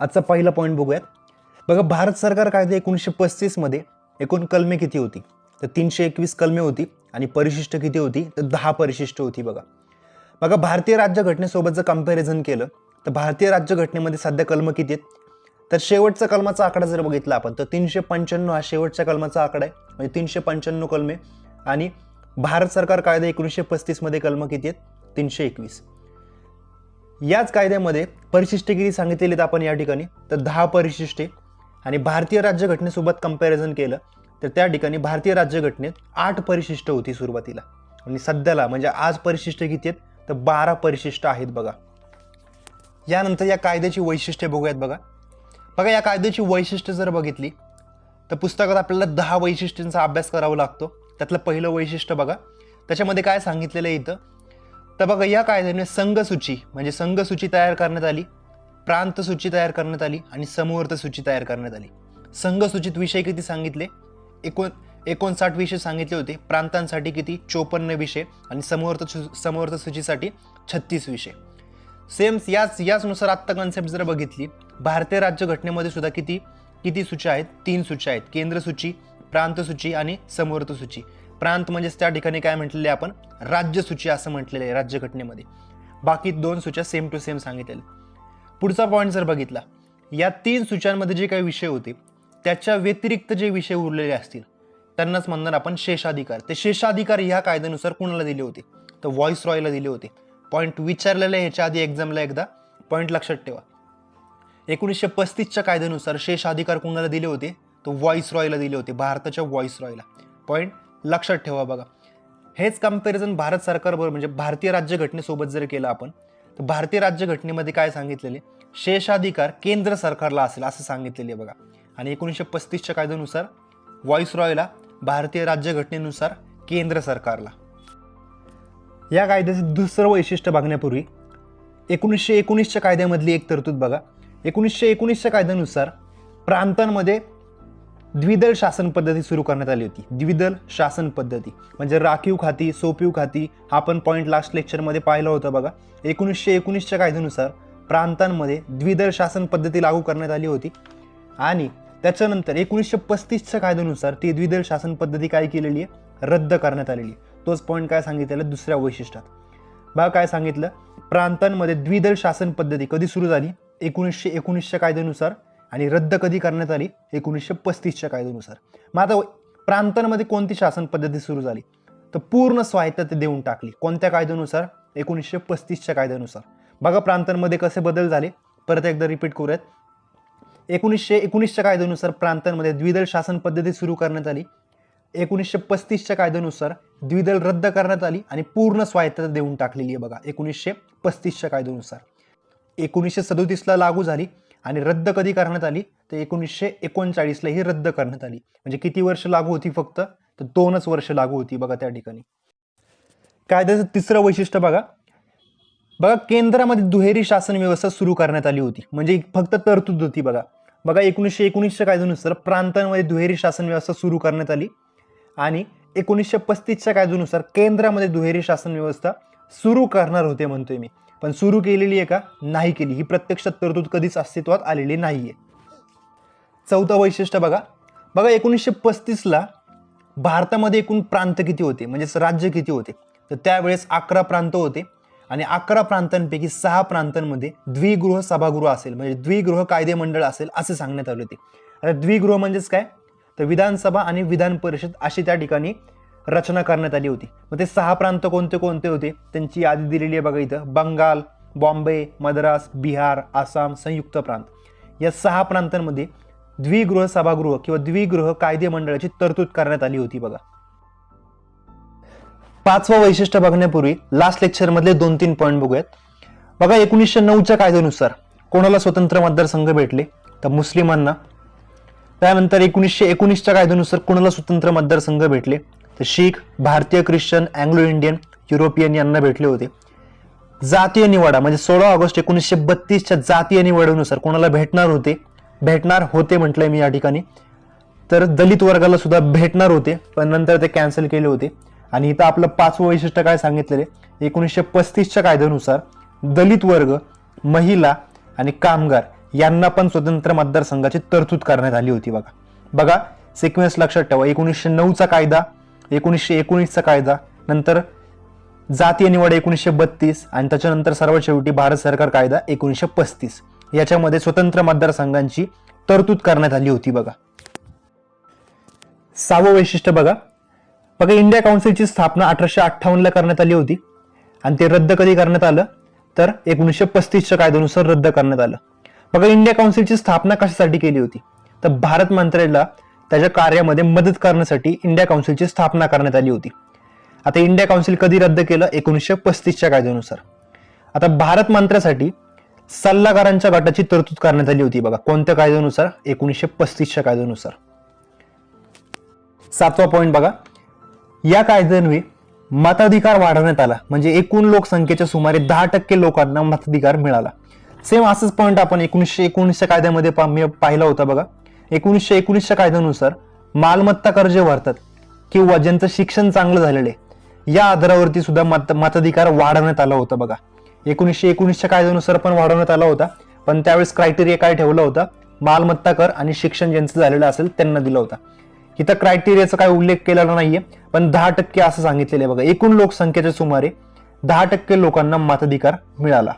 आजचा पहिला पॉईंट बघूयात. बघा भारत सरकार कायदे एकोणीसशे पस्तीसमध्ये एकूण कलमे किती होती? तर तीनशे एकवीस कलमे होती आणि परिशिष्ट किती होती? तर दहा परिशिष्ट होती बघा. बघा भारतीय राज्यघटनेसोबत जर कंपॅरिझन केलं तर भारतीय राज्यघटनेमध्ये सध्या कलम किती आहेत? तर शेवटचा कलमाचा आकडा जर बघितला आपण तर तीनशे पंच्याण्णव हा शेवटच्या कलमाचा आकडा आहे. म्हणजे तीनशे पंच्याण्णव कलमे. आणि भारत सरकार कायदा एकोणीसशे पस्तीसमध्ये कलम किती आहेत? तीनशे एकवीस. याच कायद्यामध्ये परिशिष्टे किती सांगितलेली आहेत आपण या ठिकाणी. तर दहा परिशिष्टे आणि भारतीय राज्यघटनेसोबत कंपॅरिझन केलं तर त्या ठिकाणी भारतीय राज्यघटनेत आठ परिशिष्ट होती सुरुवातीला. आणि सध्याला म्हणजे आज परिशिष्ट किती आहेत? तर बारा परिशिष्ट आहेत बघा. यानंतर या कायद्याची वैशिष्ट्ये बघूयात बघा. बघा या कायद्याची वैशिष्ट्य जर बघितली तर पुस्तकात आपल्याला दहा वैशिष्ट्यांचा अभ्यास करावा लागतो. त्यातलं पहिलं वैशिष्ट्य बघा. त्याच्यामध्ये काय सांगितलेलं आहे इथं? तर बघा या कायद्याने संघसूची म्हणजे संघसूची तयार करण्यात आली प्रांतसूची तयार करण्यात आली आणि समवर्त सूची तयार करण्यात आली. संघसूचित विषय किती सांगितले? एकोण एकोणसाठ विषय सांगितले होते. प्रांतांसाठी किती? चोपन्न विषय आणि समवर्त सु- समवर्त सूचीसाठी छत्तीस विषय. सेम याच याचनुसार आत्ता कन्सेप्ट जर बघितली भारतीय राज्यघटनेमध्ये सुद्धा किती किती सूची आहेत? तीन सूची आहेत. केंद्र सूची प्रांतसूची आणि समवर्त सूची प्रांत म्हणजेच त्या ठिकाणी काय म्हटलेले आहे आपण? राज्यसूची असं म्हटलेलं आहे राज्यघटनेमध्ये. बाकी दोन सूच्या सेम टू सेम सांगितलेल्या पुढचा पॉईंट जर बघितला या तीन सूच्यांमध्ये जे काही विषय होते त्याच्या व्यतिरिक्त जे विषय उरलेले असतील त्यांनाच म्हणणार आपण शेषाधिकार. ते शेषाधिकार ह्या कायद्यानुसार कुणाला दिले होते? तर व्हॉइस रॉयला दिले होते. पॉईंट विचारलेलं आहे ह्याच्या आधी एक्झामला एकदा. पॉईंट लक्षात ठेवा. एकोणीसशे पस्तीसच्या कायद्यानुसार शेषाधिकार कुणाला दिले होते? तर व्हॉइस रॉयला दिले होते भारताच्या व्हॉइस रॉयला पॉईंट लक्षात ठेवा बघा. हेच कंपॅरिझन भारत सरकारबरोबर म्हणजे भारतीय राज्यघटनेसोबत जर केलं आपण तर भारतीय राज्यघटनेमध्ये काय सांगितलेले शेषाधिकार केंद्र सरकारला असेल असं सांगितलेले बघा. आणि एकोणीसशे पस्तीसच्या कायद्यानुसार व्हॉइस रॉयला भारतीय राज्यघटनेनुसार केंद्र सरकारला. या कायद्याचे दुसरं वैशिष्ट्य बघण्यापूर्वी एकोणीसशे एकोणीसच्या कायद्यामधली एक तरतूद बघा. एकोणीसशे एकोणीसच्या कायद्यानुसार प्रांतांमध्ये द्विदल शासन पद्धती सुरू करण्यात आली होती. द्विदल शासन पद्धती. म्हणजे राखीव खाती सोपीव खाती हा आपण पॉईंट लास्ट लेक्चरमध्ये पाहिलं होतं बघा. एकोणीसशे एकोणीसच्या कायद्यानुसार प्रांतांमध्ये द्विदल शासन पद्धती लागू करण्यात आली होती. आणि त्याच्यानंतर एकोणीसशे पस्तीसच्या कायद्यानुसार ती द्विदल शासन पद्धती काय केलेली आहे? रद्द करण्यात आलेली. आहे तोच पॉईंट काय सांगितलेला? दुसऱ्या वैशिष्ट्यात. बघा काय सांगितलं? प्रांतांमध्ये द्विदल शासन पद्धती कधी सुरू झाली? एकोणीसशे एकोणीसच्या कायद्यानुसार आणि रद्द कधी करण्यात आली? एकोणीसशे पस्तीसच्या कायद्यानुसार. मग आता प्रांतांमध्ये कोणती शासन पद्धती सुरू झाली? तर पूर्ण स्वायत्तता देऊन टाकली. कोणत्या कायद्यानुसार? एकोणीसशे पस्तीसच्या कायद्यानुसार. बघा प्रांतांमध्ये कसे बदल झाले. परत एकदा रिपीट करूयात. एकोणीसशे एकोणीसच्या कायद्यानुसार प्रांतांमध्ये द्विदल शासन पद्धती सुरू करण्यात आली. एकोणीसशे पस्तीसच्या कायद्यानुसार द्विदल रद्द करण्यात आली आणि पूर्ण स्वायत्तता देऊन टाकलेली आहे बघा. एकोणीसशे पस्तीसच्या कायद्यानुसार. एकोणीसशे सदोतीसला लागू झाली. आणि रद्द कधी करण्यात आली? तर एकोणीसशे एकोणचाळीसला ही रद्द करण्यात आली. म्हणजे किती वर्ष लागू होती फक्त? तर दोनच वर्ष लागू होती बघा त्या ठिकाणी. कायद्याचं तिसरं वैशिष्ट्य बघा. बघा केंद्रामध्ये दुहेरी शासन व्यवस्था सुरू करण्यात आली होती. म्हणजे फक्त तरतूद होती बघा. बघा एकोणीसशे एकोणीसच्या कायद्यानुसार प्रांतांमध्ये दुहेरी शासन व्यवस्था सुरू करण्यात आली. आणि एकोणीसशे पस्तीसच्या कायद्यानुसार केंद्रामध्ये दुहेरी शासन व्यवस्था सुरू करणार होते म्हणतोय मी. पण सुरू केलेली आहे का? नाही केली. ही प्रत्यक्षात तरतूद कधीच अस्तित्वात आलेली नाही आहे चौथं वैशिष्ट्य बघा. बघा एकोणीसशे पस्तीसला भारतामध्ये एकूण प्रांत किती होते? म्हणजेच राज्य किती होते? तर त्यावेळेस अकरा प्रांत होते. आणि अकरा प्रांतांपैकी सहा प्रांतांमध्ये द्विगृह सभागृह असेल. म्हणजे द्विगृह कायदे मंडळ असेल असे सांगण्यात आले होते. आता द्विगृह म्हणजेच काय? तर विधानसभा आणि विधान परिषद अशी त्या ठिकाणी रचना करण्यात आली होती. मग ते सहा प्रांत कोणते कोणते होते? त्यांची यादी दिलेली आहे बघा इथं. बंगाल बॉम्बे मद्रास बिहार आसाम संयुक्त प्रांत. या सहा प्रांतांमध्ये द्विगृह सभागृह किंवा द्विगृह कायदे मंडळाची तरतूद करण्यात आली होती बघा. पाचवं वैशिष्ट्य बघण्यापूर्वी लास्ट लेक्चरमधले दोन तीन पॉईंट बघूयात. बघा एकोणीसशे नऊच्या कायद्यानुसार कोणाला स्वतंत्र मतदारसंघ भेटले? तर मुस्लिमांना. त्यानंतर एकोणीसशे एकोणीसच्या कायद्यानुसार कोणाला स्वतंत्र मतदारसंघ भेटले? शीख भारतीय ख्रिश्चन अँग्लो इंडियन युरोपियन यांना भेटले होते. जातीय निवाडा म्हणजे सोळा ऑगस्ट एकोणीसशे बत्तीसच्या जातीय निवाड्यानुसार कोणाला भेटणार होते? भेटणार होते म्हटलंय मी या ठिकाणी. तर दलित वर्गाला सुद्धा भेटणार होते पण नंतर ते कॅन्सल केले होते. आणि इथं आपलं पाचवं वैशिष्ट्य काय सांगितलेले एकोणीसशे पस्तीसच्या कायद्यानुसार दलित वर्ग महिला आणि कामगार यांना पण स्वतंत्र मतदारसंघाची तरतूद करण्यात आली होती बघा. बघा सिक्वेन्स लक्षात ठेवा. एकोणीसशे नऊचा कायदा एकोणीसशे एकोणीसचा कायदा नंतर जातीय निवड एकोणीसशे बत्तीस आणि त्याच्यानंतर सर्वात शेवटी भारत सरकार कायदा एकोणीसशे पस्तीस. याच्यामध्ये स्वतंत्र मतदारसंघांची तरतूद करण्यात आली होती बघा. सहावं वैशिष्ट्य बघा. बघा इंडिया काउन्सिलची स्थापना अठराशे अठ्ठावन्नला करण्यात आली होती आणि ते रद्द कधी करण्यात आलं? तर एकोणीसशे पस्तीसच्या कायद्यानुसार रद्द करण्यात आलं. बघा इंडिया काउन्सिलची स्थापना कशासाठी केली होती? तर भारत मंत्र्याला त्याच्या कार्यामध्ये मदत करण्यासाठी इंडिया काउन्सिलची स्थापना करण्यात आली होती. आता इंडिया काउन्सिल कधी रद्द केलं? एकोणीसशे पस्तीसच्या कायद्यानुसार. आता भारत मंत्र्यासाठी सल्लागारांच्या गटाची तरतूद करण्यात आली होती बघा. कोणत्या कायद्यानुसार? एकोणीसशे पस्तीसच्या कायद्यानुसार. सातवा पॉईंट बघा. या कायद्यान्वये मताधिकार वाढवण्यात आला. म्हणजे एकूण लोकसंख्येच्या सुमारे दहा टक्के लोकांना मताधिकार मिळाला. सेम असंच पॉईंट आपण एकोणीसशे एकोणीसच्या कायद्यामध्ये मी पाहिला होता बघा. एकोणीसशे एकोणीसच्या कायद्यानुसार मालमत्ता कर जे भरतात किंवा ज्यांचं शिक्षण चांगलं झालेलं आहे या आधारावरती सुद्धा मत मताधिकार वाढवण्यात आला होता बघा. एकोणीसशे एकोणीसच्या कायद्यानुसार पण वाढवण्यात आला होता पण त्यावेळेस क्रायटेरिया काय ठेवला होता? मालमत्ता कर आणि शिक्षण ज्यांचं झालेलं असेल त्यांना दिला होता. इथं क्रायटेरियाचा काय उल्लेख केलेला नाहीये पण दहा टक्के असं सांगितलेलं आहे बघा. एकूण लोकसंख्येच्या सुमारे दहा टक्के लोकांना मताधिकार मिळाला.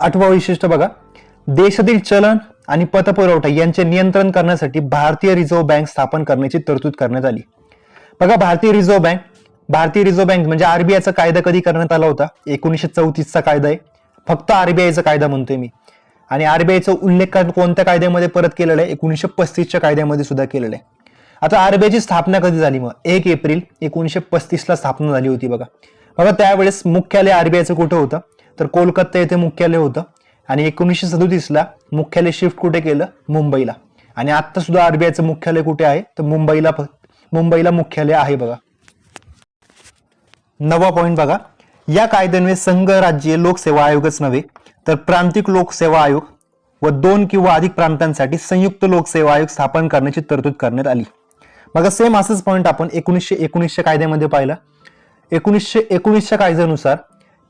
आठवा वैशिष्ट्य बघा. देशातील चलन आणि पतपुरवठा यांचे नियंत्रण करण्यासाठी भारतीय रिझर्व्ह बँक स्थापन करण्याची तरतूद करण्यात आली. बघा भारतीय रिझर्व्ह बँक भारतीय रिझर्व्ह बँक म्हणजे आरबीआयचा कायदा कधी करण्यात आला होता? एकोणीसशे चौतीसचा कायदा आहे. फक्त आरबीआयचा कायदा म्हणतोय मी. आणि आरबीआयचा उल्लेख कोणत्या कायद्यामध्ये परत केलेला आहे? एकोणीसशे पस्तीसच्या कायद्यामध्ये सुद्धा केलेला आहे. आता आरबीआयची स्थापना कधी झाली मग? एक एप्रिल एकोणीसशे पस्तीसला स्थापना झाली होती बघा. बघा त्यावेळेस मुख्यालय आरबीआयचं कुठं होतं? तर कोलकाता येथे मुख्यालय होतं. आणि एकोणीसशे सदोतीसला मुख्यालय शिफ्ट कुठे केलं? मुंबईला. आणि आता सुद्धा आरबीआयचं मुख्यालय कुठे आहे? तर मुंबईला मुंबईला मुख्यालय आहे बघा. नवा पॉईंट बघा. या कायद्यान्वये संघ राज्य लोकसेवा आयोगच नव्हे तर प्रांतिक लोकसेवा आयोग व दोन किंवा अधिक प्रांतांसाठी संयुक्त लोकसेवा आयोग स्थापन करण्याची तरतूद करण्यात आली. बघा सेम असंच पॉईंट आपण एकोणीसशे एकोणीसच्या कायद्यामध्ये पाहिला. एकोणीसशे एकोणीसच्या कायद्यानुसार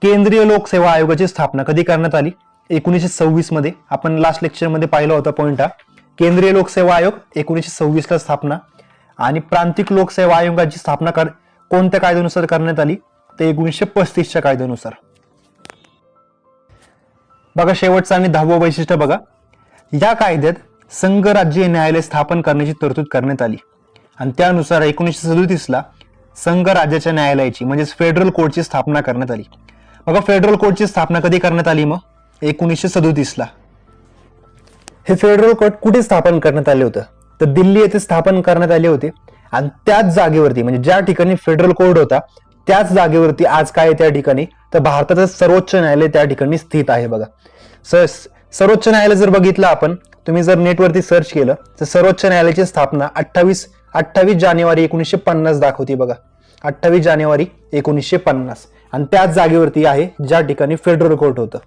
केंद्रीय लोकसेवा आयोगाची स्थापना कधी करण्यात आली? एकोणीसशे सव्वीसमध्ये आपण लास्ट लेक्चरमध्ये पाहिला होता पॉईंट हा. केंद्रीय लोकसेवा आयोग एकोणीसशे सव्वीसला स्थापना आणि प्रांतिक लोकसेवा आयोगाची स्थापना कर कोणत्या कायद्यानुसार करण्यात आली? ते एकोणीसशे पस्तीसच्या कायद्यानुसार. बघा शेवटचं आणि दहावं वैशिष्ट्य बघा. या कायद्यात संघ राज्य न्यायालय स्थापन करण्याची तरतूद करण्यात आली. आणि त्यानुसार एकोणीसशे सदोतीसला संघ राज्याच्या न्यायालयाची म्हणजेच फेडरल कोर्टची स्थापना करण्यात आली. बघा फेडरल कोर्टची स्थापना कधी करण्यात आली मग? एकोणीसशे सदोतीसला. हे फेडरल कोर्ट कुठे स्थापन करण्यात आले होतं? तर दिल्ली येथे स्थापन करण्यात आले होते. आणि त्याच जागेवरती म्हणजे ज्या ठिकाणी फेडरल कोर्ट होता त्याच जागेवरती आज काय त्या ठिकाणी? तर भारताचं सर्वोच्च न्यायालय त्या ठिकाणी स्थित आहे बघा. सर सर्वोच्च न्यायालय जर बघितलं आपण तुम्ही जर नेटवरती सर्च केलं तर सर्वोच्च न्यायालयाची स्थापना अठ्ठावीस अठ्ठावीस जानेवारी एकोणीसशे पन्नास दाखवते बघा. अठ्ठावीस जानेवारी एकोणीसशे पन्नास. आणि त्याच जागेवरती आहे ज्या ठिकाणी फेडरल कोर्ट होतं.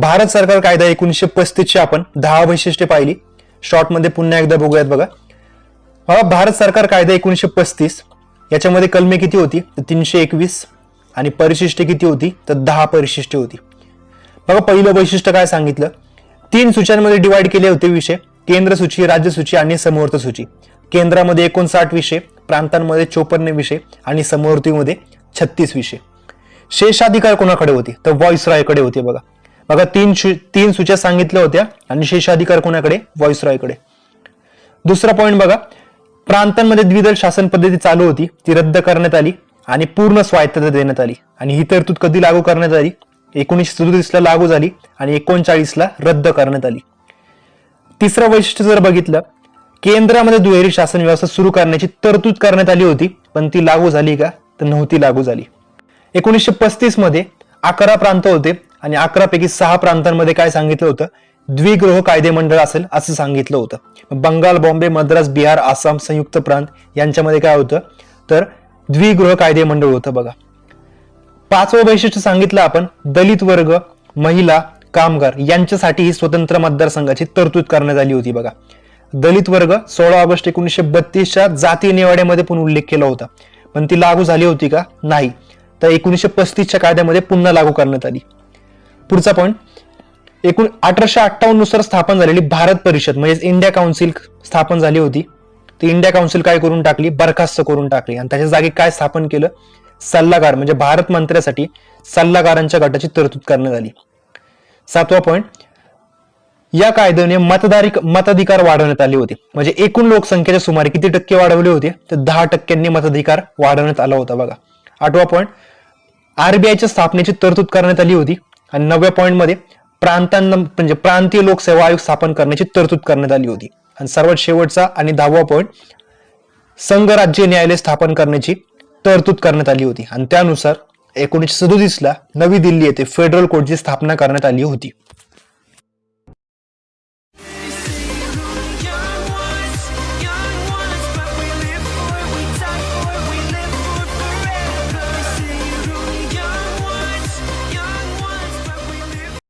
भारत सरकार कायदा एकोणीसशे पस्तीसची आपण दहा वैशिष्ट्ये पाहिली. शॉर्टमध्ये पुन्हा एकदा बघूयात बघा. बाबा भारत सरकार कायदा एकोणीसशे पस्तीस याच्यामध्ये कलमे किती होती? तर तीनशे एकवीस आणि परिशिष्टे किती होती? तर दहा परिशिष्टे होती. बघा पहिलं वैशिष्ट्य काय सांगितलं? तीन सूच्यांमध्ये डिवाइड केले होते विषय. केंद्र सूची राज्य सूची आणि समवर्त सूची. केंद्रामध्ये एकोणसाठ विषय प्रांतांमध्ये चोपन्न विषय आणि समवर्तीमध्ये छत्तीस विषय. शेषाधिकार कोणाकडे होते? तर व्हॉइस रॉयकडे होते बघा. बघा तीन तीन सूच्या सांगितल्या होत्या आणि शेषाधिकार कोणाकडे? व्हॉइस रॉयकडे दुसरा पॉईंट बघा प्रांतांमध्ये द्विदल शासन पद्धती चालू होती ती रद्द करण्यात आली आणि पूर्ण स्वायत्तता देण्यात आली. आणि ही तरतूद कधी लागू करण्यात आली? एकोणीसशे सदोतीसला लागू झाली आणि एकोणचाळीसला रद्द करण्यात आली. तिसरं वैशिष्ट्य जर बघितलं केंद्रामध्ये दुहेरी शासन व्यवस्था सुरू करण्याची तरतूद करण्यात आली होती पण ती लागू झाली का? तर नव्हती लागू झाली. एकोणीसशे पस्तीसमध्ये अकरा प्रांत होते आणि अकरा पैकी सहा प्रांतांमध्ये काय सांगितलं होतं? द्विगृह कायदे मंडळ असेल असं सांगितलं होतं. बंगाल बॉम्बे मद्रास बिहार आसाम संयुक्त प्रांत यांच्यामध्ये काय होतं? तर द्विगृह कायदे मंडळ होतं बघा. पाचवं वैशिष्ट्य सांगितलं आपण दलित वर्ग महिला कामगार यांच्यासाठी ही स्वतंत्र मतदारसंघाची तरतूद करण्यात आली होती बघा. दलित वर्ग सोळा ऑगस्ट एकोणीसशे बत्तीसच्या जातीय निवाड्यामध्ये पण उल्लेख केला होता. पण ती लागू झाली होती का? नाही. तर एकोणीसशे पस्तीसच्या कायद्यामध्ये पुन्हा लागू करण्यात आली. पुढचा पॉईंट एकूण अठराशे अठ्ठावन्ननुसार स्थापन झालेली भारत परिषद म्हणजेच इंडिया काउन्सिल स्थापन झाली होती. ती इंडिया काउन्सिल काय करून टाकली? बरखास्त करून टाकली. आणि त्याच्या जागी काय स्थापन केलं? सल्लागार म्हणजे भारत मंत्र्यासाठी सल्लागारांच्या गटाची तरतूद करण्यात आली. सातवा पॉईंट या कायद्याने मतदारी मताधिकार वाढवण्यात आले होते. म्हणजे एकूण लोकसंख्येच्या सुमारे किती टक्के वाढवले होते? तर दहा टक्क्यांनी मताधिकार वाढवण्यात आला होता बघा. आठवा पॉईंट आरबीआयच्या स्थापनेची तरतूद करण्यात आली होती. आणि नवव्या पॉईंटमध्ये प्रांतांना म्हणजे प्रांतीय लोकसेवा आयोग स्थापन करण्याची तरतूद करण्यात आली होती. आणि सर्वात शेवटचा आणि दहावा पॉईंट संघराज्य न्यायालय स्थापन करण्याची तरतूद करण्यात आली होती. आणि त्यानुसार एकोणीसशे सदोतीसला नवी दिल्ली येथे फेडरल कोर्टची स्थापना करण्यात आली होती.